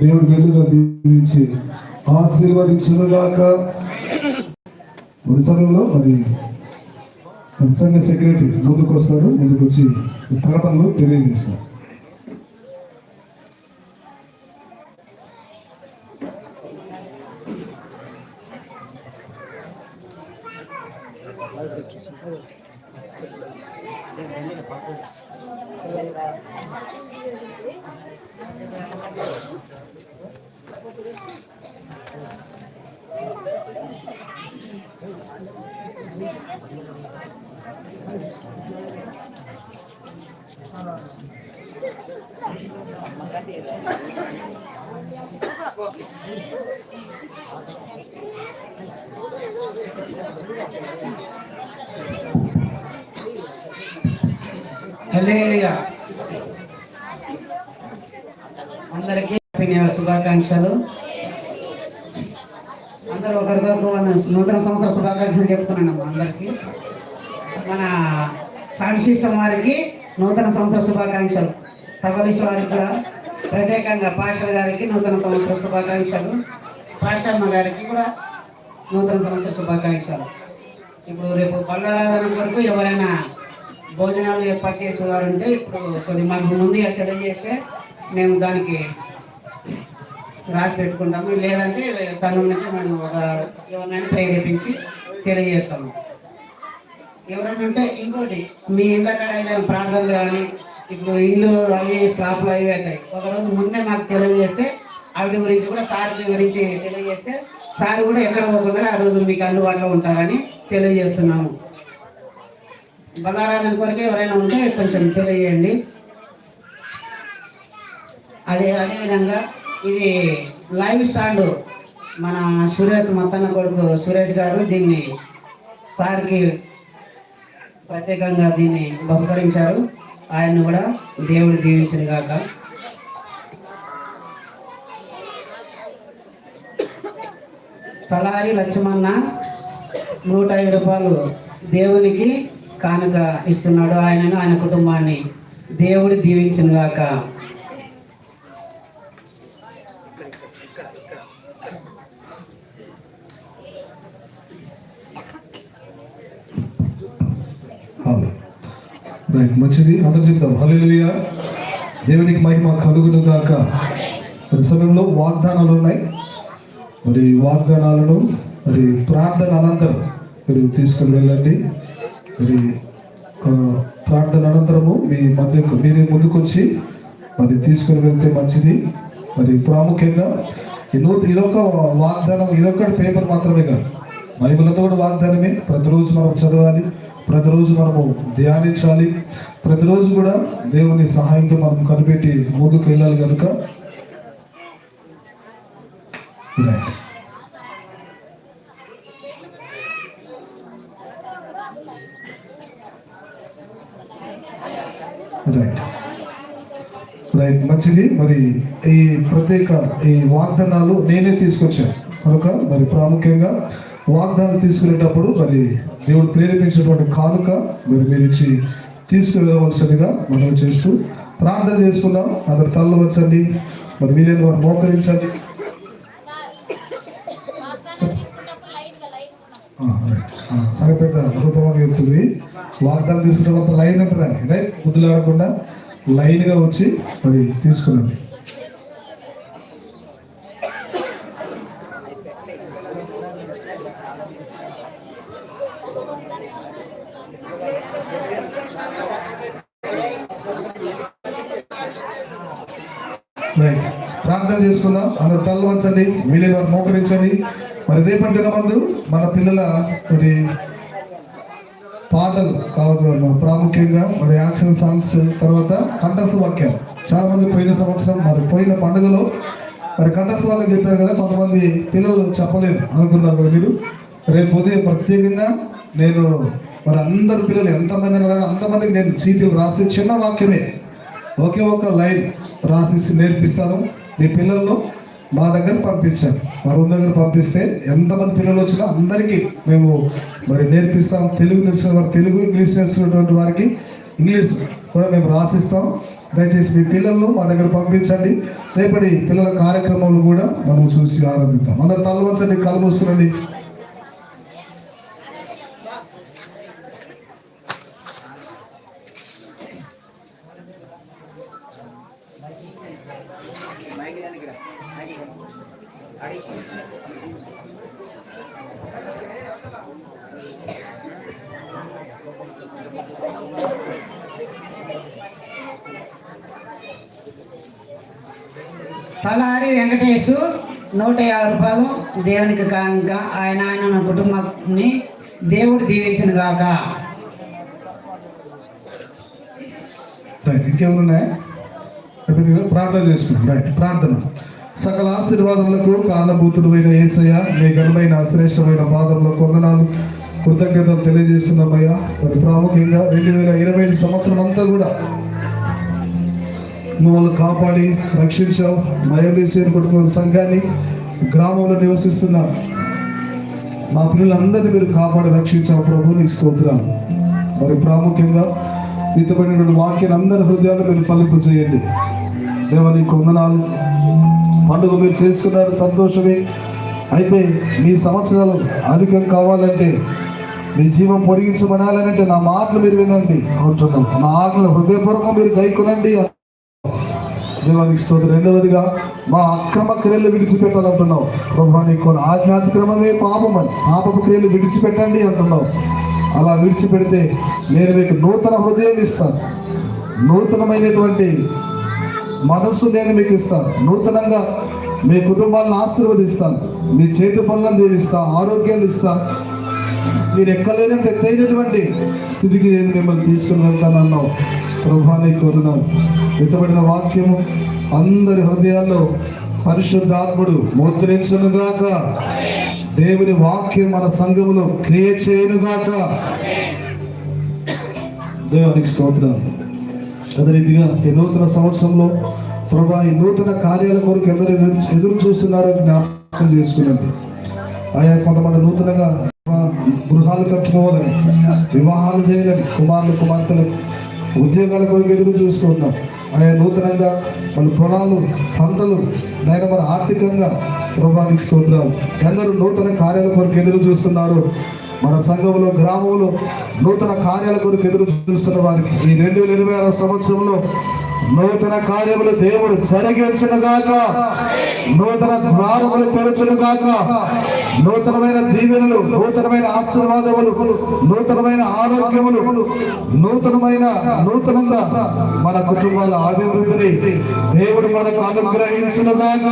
దేవుడు వెలుగా దీవించి ఆశీర్వదించునుగాక. మరి మరి సంఘ సెక్రటరీ ముందుకు వస్తారు ముందుకు వచ్చి ప్రకటనలు తెలియజేస్తారు. Hallelujah. హ్యాపీ న్యూ ఇయర్ శుభాకాంక్షలు. అందరూ ఒకరికొకరు నూతన సంవత్సర శుభాకాంక్షలు చెప్తున్నానమ్మా అందరికీ. మన సౌండ్ సిస్టమ్ వారికి నూతన సంవత్సర శుభాకాంక్షలు. తగలిష్ వారికి కూడా ప్రత్యేకంగా పాషర్ గారికి నూతన సంవత్సర శుభాకాంక్షలు. పాషమ్మ గారికి కూడా నూతన సంవత్సర శుభాకాంక్షలు. ఇప్పుడు రేపు బల్లారాధన కొరకు ఎవరైనా భోజనాలు ఏర్పాటు చేసేవారుంటే ఇప్పుడు కొద్ది మాకు ముందుగా తెలియజేస్తే మేము దానికి రాసి పెట్టుకుంటాము. లేదంటే సంఘం నుంచి మేము ఒక ఎవరినైనా ప్రేరేపించి తెలియజేస్తాము. ఎవరైనా ఉంటే ఇంకోటి మీ ఇంటి కాడ ఏదైనా ప్రార్థనలు కానీ ఇప్పుడు ఇల్లు అవి స్లాప్లు అవి అవుతాయి. ఒకరోజు ముందే మాకు తెలియజేస్తే ఆవిడ గురించి కూడా సార్ గురించి తెలియజేస్తే సార్ కూడా ఎక్కడ పోకుండా ఆ రోజు మీకు అందుబాటులో ఉంటారని తెలియజేస్తున్నాము. బలారాధన కొరకు ఎవరైనా ఉంటే కొంచెం తెలియజేయండి. అదే అదేవిధంగా ఇది లైవ్ స్టాండ్ మన సురేష్ మత్తన్న కొడుకు సురేష్ గారు దీన్ని సార్కి ప్రత్యేకంగా దీన్ని బహుకరించారు. ఆయన్ను కూడా దేవుడు దీవించింది గాక. తలారి లక్ష్మణ నూట ఐదు రూపాయలు దేవునికి కానుక ఇస్తున్నాడు. ఆయనను ఆయన కుటుంబాన్ని దేవుడు దీవించిన గాక. రైట్ మంచిది. అందరు చెప్తాం. హల్లెలూయా. దేవునికి మహిమ కలుగును గాక. మరి సమయంలో వాగ్దానాలు ఉన్నాయి. మరి వాగ్దానాలను మరి ప్రార్థన అనంతరం మీరు తీసుకుని వెళ్ళండి. మరి ప్రార్థన అనంతరము మీ మధ్యకు మీరే ముందుకొచ్చి మరి తీసుకుని వెళ్తే మంచిది. మరి ప్రాముఖ్యంగా ఈ ఇదొక వాగ్దానం ఇదొక్కటి పేపర్ మాత్రమే కాదు. బైబిల్ అంతా కూడా వాగ్దానమే. ప్రతిరోజు మనం చదవాలి ప్రతిరోజు మనము ధ్యానించాలి ప్రతిరోజు కూడా దేవుని సహాయంతో మనం కనిపెట్టి ముందుకు వెళ్ళాలి కనుక రైట్ రైట్ మంచిది మరి ఈ ప్రత్యేక ఈ వాగ్దానాలు నేనే తీసుకొచ్చాను. కనుక మరి ప్రాముఖ్యంగా వాగ్దానాలు తీసుకునేటప్పుడు మరి దేవుడు ప్రేరేపించినటువంటి కానుక మరి మీరు ఇచ్చి తీసుకువెళ్ళవలసిందిగా మనం చేస్తూ ప్రార్థన చేసుకుందాం. అందరు తల్లు వచ్చండి మరి వీలైన వారు మోకరించండి. రైట్. సరే పెద్ద అద్భుతంగా చెప్తుంది. వాగ్దానం తీసుకున్నప్పుడు లైన్ ఉంటుందండి రైట్? ముద్దులాడకుండా. లైన్గా వచ్చి మరి తీసుకురండి ప్రార్థన చేసుకుందాం. అందరు తల్లు వంచండి వీలైన వారు మోకరించండి. మరి రేపటి దినమందు మన పిల్లల మరి పాటలు కావచ్చు ప్రాముఖ్యంగా మరి యాక్షన్ సాంగ్స్ తర్వాత కంఠస్థ వాక్యాలు. చాలా మంది పోయిన సంవత్సరం మరి పోయిన పండుగలో మరి కంఠస్థ వాక్యం చెప్పారు కదా కొంతమంది పిల్లలు చెప్పలేదు అనుకున్నారు కదా మీరు. రేపు ఉదయం ప్రత్యేకంగా నేను మరి అందరు పిల్లలు ఎంతమంది ఉన్నారు అంతమందికి నేను చీటీలు రాసి చిన్న వాక్యమే ఒకే ఒక లైన్ రాసిసి నేర్పిస్తాను మీ పిల్లల్లో. మా దగ్గర పంపించాను మా రూమ్ దగ్గర పంపిస్తే ఎంతమంది పిల్లలు వచ్చినా అందరికీ మేము మరి నేర్పిస్తాం. తెలుగు నేర్చుకున్న వారు తెలుగు ఇంగ్లీష్ నేర్చుకున్నటువంటి వారికి ఇంగ్లీష్ కూడా మేము రాసిస్తాం. దయచేసి మీ పిల్లలను మా దగ్గర పంపించండి. రేపటి పిల్లల కార్యక్రమాలు కూడా మనం చూసి ఆనందిద్దాం. అందరు తల వంచండి కళ్ళు తలారి వెంకటేశు నూట యాభై రూపాయలు దేవునికి కాక ఆయన ఆయన కుటుంబాన్ని దేవుడు దీవించను గాక. రైట్ ఇంకేమైనా ప్రార్థన చేసుకున్నాం రైట్ ప్రార్థన. సకల ఆశీర్వాదములకు కారణభూతుడమైన ఏసయ్య మీ ఘనమైన శ్రేష్టమైన పాదంలో కొందనాలు కృతజ్ఞతలు తెలియజేస్తున్నామయ్యా. మరి ప్రాముఖ్యంగా రెండు వేల ఇరవై ఐదు సంవత్సరం అంతా కూడా నువ్వు కాపాడి రక్షించావు. మయలేసేరు కుటుంబ సంఘాన్ని గ్రామంలో నివసిస్తున్న మా పిల్లలందరినీ మీరు కాపాడి రక్షించావు ప్రభు నీకు స్తోత్రాలు. మరి ప్రాముఖ్యంగా విత్తబడినటువంటి వాక్యాన్ని అందరి హృదయాలు మీరు ఫలింపు చేయండి. దేవని కొందనాలు పండుగ మీరు చేసుకున్నారు సంతోషమే. అయితే మీ సంవత్సరాలు అధికం కావాలంటే మీ జీవం పొడిగించబడాలంటే నా మాటలు మీరు వినండి. అంటున్నాం నా ఆటలు హృదయపూర్వకం మీరు గైకునండి. దేవానికి స్తోత్రం. రెండవదిగా మా అక్రమ క్రియలు విడిచిపెట్టాలంటున్నావు. ప్రభా నీకు ఆజ్ఞాతిక్రమమే పాపమని పాపపు క్రియలు విడిచిపెట్టండి అంటున్నావు. అలా విడిచిపెడితే నేను మీకు నూతన హృదయం ఇస్తాను. నూతనమైనటువంటి మనస్సు నేను మీకు ఇస్తాను. నూతనంగా మీ కుటుంబాలను ఆశీర్వదిస్తాను. మీ చేతి పనులను దీవిస్తా ఆరోగ్యాలు ఇస్తాను మీరు ఎక్కలేనంత ఎత్తైనటువంటి స్థితికి నేను మిమ్మల్ని తీసుకుని వెళ్తానన్నావు ప్రభానికి వదనాలు ఎత్తబడిన వాక్యము అందరి హృదయాల్లో పరిశుద్ధాత్ముడు ముద్రించునుగాక. దేవుని వాక్యం మన సంఘములో క్రియ చేయనుగాక దేవునికి స్తోత్రం. అదే రీతిగా ఈ నూతన సంవత్సరంలో ప్రభా ఈ నూతన కార్యాల కొరకు ఎందరు ఎదురు చూస్తున్నారో జ్ఞాపకం చేసుకునండి. ఆయా కొంతమంది నూతనగా గృహాలు కట్టుకోవాలని వివాహాలు చేయాలని కుమారులు కుమార్తెలు ఉద్యోగాల కొరకు ఎదురు చూస్తూ ఉన్నారు. ఆయా నూతనంగా మన పొలాలు పంటలు నాయన మన ఆర్థికంగా ప్రభానికి స్తోత్రాలు. ఎందరూ నూతన కార్యాల కొరకు ఎదురు చూస్తున్నారు. మన సంఘంలో గ్రామంలో నూతన కార్యాల కొరకు ఎదురు చూస్తున్న వారికి ఈ రెండు వేల ఇరవై ఆరు సంవత్సరంలో నూతన కార్యములు దేవుడు జరిగించునుగాక నూతన ద్వారములు తెరచునుగాక నూతనమైన దీవెనలు నూతనమైన ఆశీర్వాదములు నూతనమైన ఆరోగ్యములు నూతనమైన నూతనంగా మన కుటుంబాల అభివృద్ధిని దేవుడు మనకు అనుగ్రహించునుగాక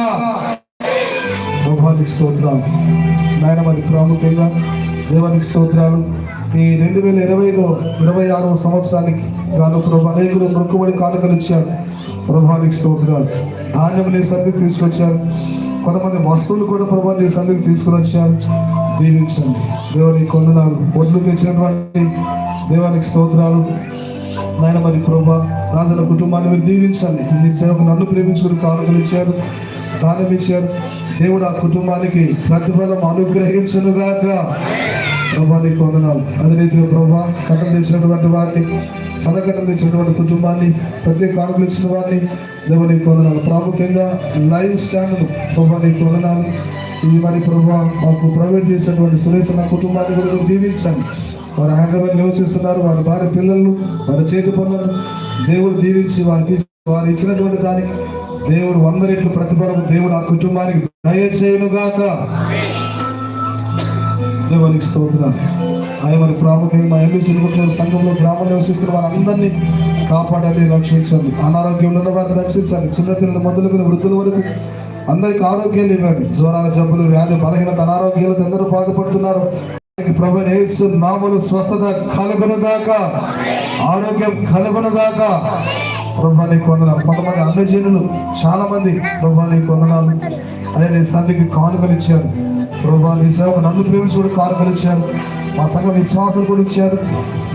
దాకా స్తోత్రాలు. నాయన మరి ప్రాముఖ్యంగా దేవానికి స్తోత్రాలు. ఈ రెండు వేల ఇరవైలో ఇరవై ఆరో సంవత్సరానికి గాను ప్రభు అనేకులు మొక్కుబడి కానుకలు ఇచ్చారు. ప్రభానికి స్తోత్రాలు. ధాన్యం నీ సంధికి తీసుకొచ్చారు. కొంతమంది వస్తువులు కూడా ప్రభా నీ సంధికి తీసుకుని వచ్చారు. దీవించండి. దేవుని కొందనాలు ఒడ్లు తెచ్చినటువంటి దేవానికి స్తోత్రాలు. నాయన మరి ప్రభా రాజుల కుటుంబాన్ని మీరు దీవించండి. నీ సేవకు నన్ను ప్రేమించుకుని కానుకలు ఇచ్చారు దానం ఇచ్చారు. దేవుడు ఆ కుటుంబానికి ప్రతిఫలం అనుగ్రహించునుగాక. ప్రభా నీకు వందనాలు. అదే రీతిగా ప్రభా కట్టలు తెచ్చినటువంటి వారిని సదకట్టలు తెచ్చినటువంటి కుటుంబాన్ని ప్రత్యేక కానుకలు ఇచ్చిన వారిని దేవ నీకు వందనాలు. ప్రాముఖ్యంగా లైవ్ స్టాండ్ ప్రభా నీకు వందనాలు. ఇది మరి ప్రభా మాకు ప్రొవైడ్ చేసినటువంటి సురేష్ నా కుటుంబాన్ని కూడా దీవించండి. వారు హైదరాబాద్ నివసిస్తున్నారు. వారి భార్య పిల్లలు వారి చేతి పనులను దేవుడు దీవించి వారికి వారు ఇచ్చినటువంటి దానికి దేవుడు వంద రెట్లు ప్రతిఫలం. దేవుడు ఆ కుటుంబానికి దయచేయునుగాక దేవునికి స్తోత్రాలు. ఆయన మరి ప్రాముఖ్యంగా మా ఎంబీసీ సంఘంలో గ్రామంలో నివసిస్తున్న వారందరినీ కాపాడండి రక్షించండి. అనారోగ్యంలో ఉన్న వారిని రక్షించండి. చిన్నపిల్లలు మొదలుగున వృద్ధుల వరకు అందరికి ఆరోగ్యాలు ఇవ్వండి. జ్వరాల జబ్బులు వ్యాధి బలహీనత అనారోగ్యాలతో ఎందరూ బాధపడుతున్నారు. ప్రభు యేసు నామలు స్వస్థత కలుగునుగాక. ఆరోగ్యం కలుగునుగాక. ప్రభా నీకు వందనాలు. కొంతమంది అన్నజనులు చాలా మంది ప్రభా నీకు వందనాలు. అదే నీ సంధికి కానుకలు ఇచ్చారు ప్రభా నీ సేవకు నన్ను ప్రేమించుకుని కానుకలు ఇచ్చారు మా సంఘ విశ్వాసం కూడా ఇచ్చారు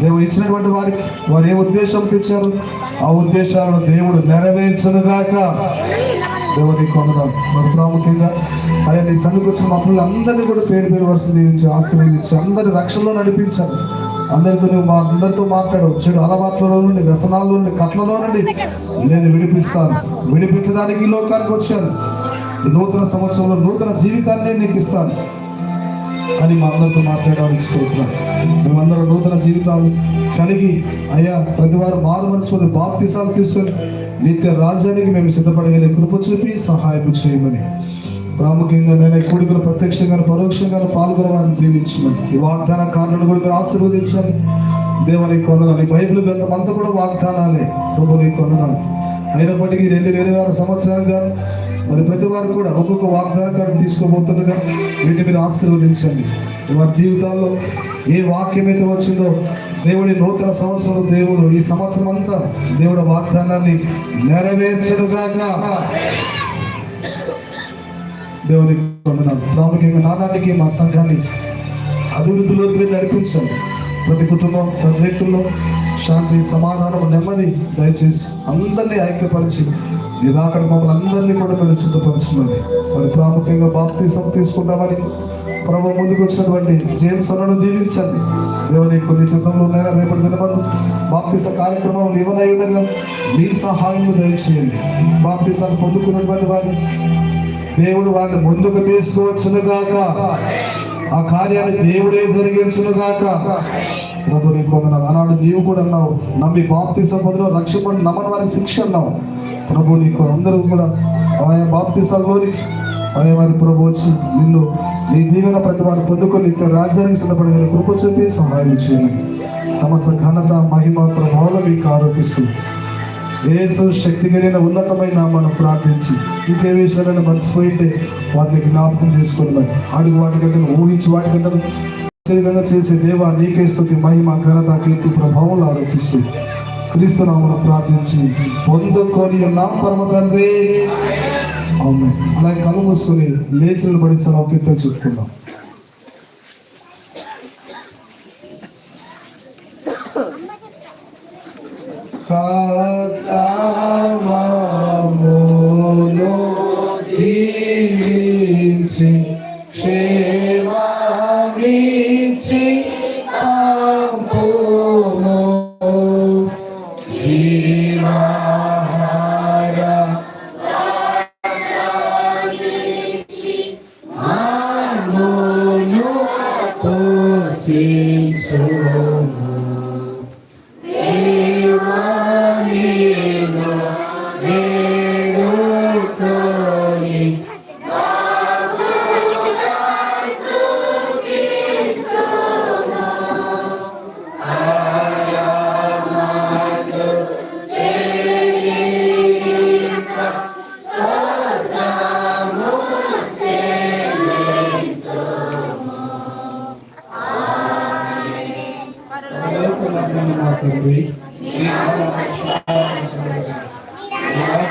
దేవుడు ఇచ్చినటువంటి వారికి వారు ఏ ఉద్దేశం తెచ్చారు? ఆ ఉద్దేశాలను దేవుడు నెరవేర్చనుగాక. దేవుడు నీకు వందనాలు. మరి ప్రాముఖ్యంగా అయ్యా నీ సంఘకు వచ్చిన మా పిల్లలందరినీ కూడా పేరు పేరు వరుస దీవించి ఆశీర్వదించి అందరి రక్షణలో నడిపించాలి అందరితో నువ్వు మా అందరితో మాట్లాడు చెడు అలవాట్లలో నుండి వ్యసనాల్లో నుండి కట్లలో నుండి నేను విడిపిస్తాను. విడిపించడానికి ఈ లోకానికి వచ్చాను. ఈ నూతన సంవత్సరంలో నూతన జీవితాన్ని నీకు ఇస్తాను. అని మా అందరితో మాట్లాడడానికి స్తోత్రం మేమందరం నూతన జీవితాలు కలిగి అయ్యా ప్రతి వారు మారు మనసు బాప్తిసాలు తీసుకొని నిత్య రాజ్యానికి మేము సిద్ధపడగలిగే కృప చూపి సహాయం చేయమని. ప్రాముఖ్యంగా నేను ఈ కూడికలు ప్రత్యక్షంగా పరోక్షంగా పాల్గొనవారిని దీవించమని. ఈ వాగ్దాన కారణాలను కూడా మీరు ఆశీర్వదించాలి దేవుని కొందనాలి బైబిల్ గ్రంథం అంతా కూడా వాగ్దానాలే. ప్రభు నీ కొందనాలి అయినప్పటికీ రెండు వేల సంవత్సరాలుగా మరి ప్రతి వారు కూడా ఒక్కొక్క వాగ్దానం తీసుకోబోతుండగా వీటిని మీరు ఆశీర్వదించండి. వారి జీవితాల్లో ఏ వాక్యం అయితే వచ్చిందో దేవుడి నూతన సంవత్సరం దేవుడు ఈ సంవత్సరం అంతా దేవుడి వాగ్దానాన్ని నెరవేర్చడుగాక దేవుని వందనాలు. ప్రాముఖ్యంగా నానాటికి మా సంఘాన్ని అభివృద్ధిలోకి మీరు నడిపించండి. ప్రతి కుటుంబం ప్రతి వ్యక్తుల్లో శాంతి సమాధానం నెమ్మది దయచేసి అందరినీ ఐక్యపరిచి మీరు అక్కడ మమ్మల్ని అందరినీ కూడా మీరు సిద్ధపరుచున్నది మరి ప్రాముఖ్యంగా బాప్తీసం తీసుకుంటామని ప్రభు ముందుకు వచ్చినటువంటి జేమ్స్ అన్నను దీవించండి. దేవుని కొన్ని చిత్రంలో ఉన్నాయా? రేపటి దినమందు బాప్తీస కార్యక్రమం ఇవ్వనై ఉండగా మీ సహాయం దయచేయండి. బాప్తీసాన్ని పొందుకున్నటువంటి వారిని దేవుడు వారిని ముందుకు తీసుకువచ్చును గాక ఆ కార్యాన్ని దేవుడే జరిగించును గాక ప్రభు నీకు వందనాలు. ఆనాడు నీవు కూడా అన్నావు నమ్మి బాప్తి సంపదలో రక్షపడి నమ్మని వారికి శిక్ష అన్నావు. ప్రభు నీకు అందరూ కూడా ఆయా బాప్తిసాల్లోని ఆయా వారి ప్రభు వచ్చి నిన్ను నీ దీవెన ప్రతి వారు పొందుకొని ఇతర రాజ్యానికి సిద్ధపడగల కృప చూపి సహాయం చేయాలి సమస్త ఘనత మహిమ ప్రభావం మీకు ఆరోపిస్తూ యేసు శక్తి కలిగిన ఉన్నతమైన మనం ప్రార్థించి ఇంకే విషయాలను మర్చిపోయింటే వాటిని జ్ఞాపకం చేసుకొని మరి అడుగు వాటికంటే ఊహించి వాటికంటే విధంగా చేసే దేవా నీకే స్థుతి మహిమ ఘనత కీర్తి ప్రభావం ఆరోపిస్తూ క్రీస్తు నామను ప్రార్థించి పొందుకొని ఉన్నాం పరమ తండ్రి. అవును అలాగే కళ్ళు మూసుకొని లేచి నిలబడి సౌఖ్యంతో చెప్పుకుందాం. కర్తమమును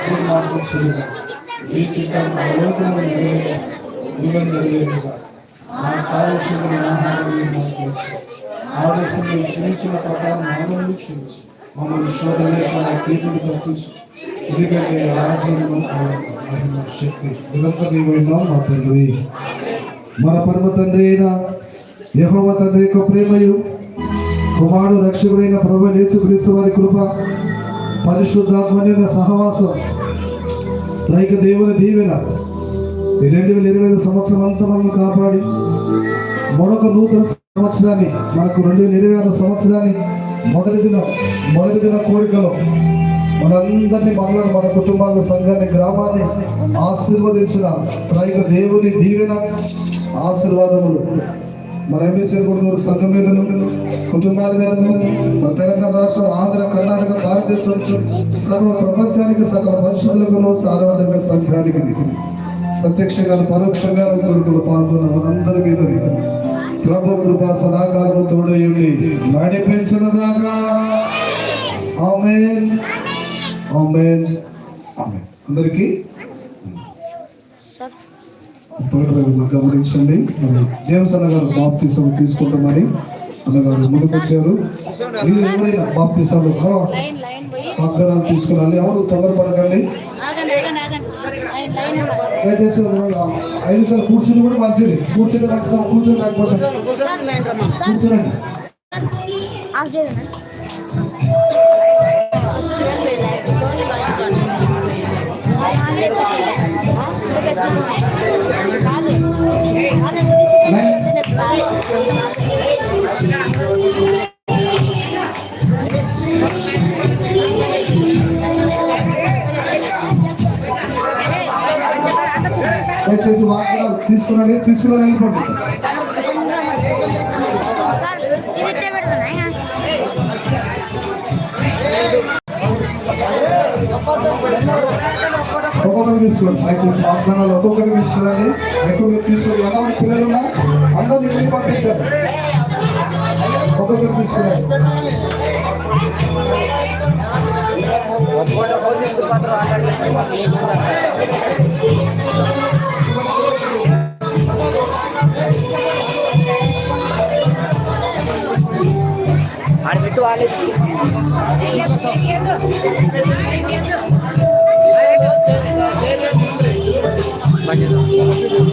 నీ మాకు వచ్చుగాక. నీ చిత్తం పరలోకమందు నెరవేరుగాక. భూమిలో మా కావలసిన ఆహారం మాకు క్షమించిన ప్రకారం మమ్మల్ని శోధన కీర్తిని తప్పించు ఎందుకంటే రాజ్యము శక్తి ఇదంత మా తండ్రి మన పరమ తండ్రి అయిన యహోవ తండ్రి యొక్క ప్రేమయు కుమారుడు రక్షకుడైన ప్రభు యేసుక్రీస్తు వారి కృప పరిశుద్ధాత్మని సహవాసం. త్రైక దేవుని దీవెన. ఈ రెండు వేల ఇరవై ఐదు సంవత్సరం అంతా మనల్ని కాపాడి మరొక నూతన సంవత్సరాన్ని మనకు రెండు వేల ఇరవై ఆరు సంవత్సరాన్ని మొదటి దినం మొదటి దిన కోరికలో మనందరినీ మనలను మన కుటుంబాలను సంఘాన్ని గ్రామాన్ని ఆశీర్వదించిన త్రైక దేవుని దీవెన ఆశీర్వాదములు. మన ఎంబీసీ గురుగారు సంఘం మీద కుటుంబాల మీద మన తెలంగాణ రాష్ట్రం ఆంధ్ర కర్ణాటక భారతదేశం సర్వ ప్రపంచానికి సకల పరిశుద్ధులకు సార్వత్రిక సంఘానికి ప్రత్యక్షంగా పరోక్షంగా పాల్గొన్న మనందరి మీద ప్రభు కృపా సదాకాలము తోడయుండి నడిపించునుగాక ఆమేన్. ఆమేన్. ఆమేన్. అందరికీ గమనించండి. మరి జేమ్స్ అన్నగారు బాప్తీసం తీసుకుంటామని అన్నగారు ముందుకు వచ్చారు మీరు ఎవరైనా బాప్తీసాలు లైన్ వాగ్దానాలు తీసుకురాలి ఎవరు తొందరపడకండి. దయచేసి ఐదు నిమిషాలు కూర్చుని కూడా మంచిది. కూర్చుని మంచిదా కూర్చొని లేకపోతే సార్ లైన్ రమ్మా. కూర్చోండి ఆఫ్ దయచేసి వాగ్దానాలు తీసుకురండి తీసుకుని వెళ్ళిపోండి సార్ ఇది ఇట్టే పెడుతున్నా ఇంకా ఒక్కొక్కరు తీసుకోండి దయచేసి వాగ్దానాలు ఒక్కొక్కరు తీసుకురండి ఎక్కువ మీరు తీసుకుని ఎంతమంది పిల్లలు ఉన్నా అందరూ ఇంటికి పంపించారు ఒక్కొక్కరు తీసుకురండి Please up, please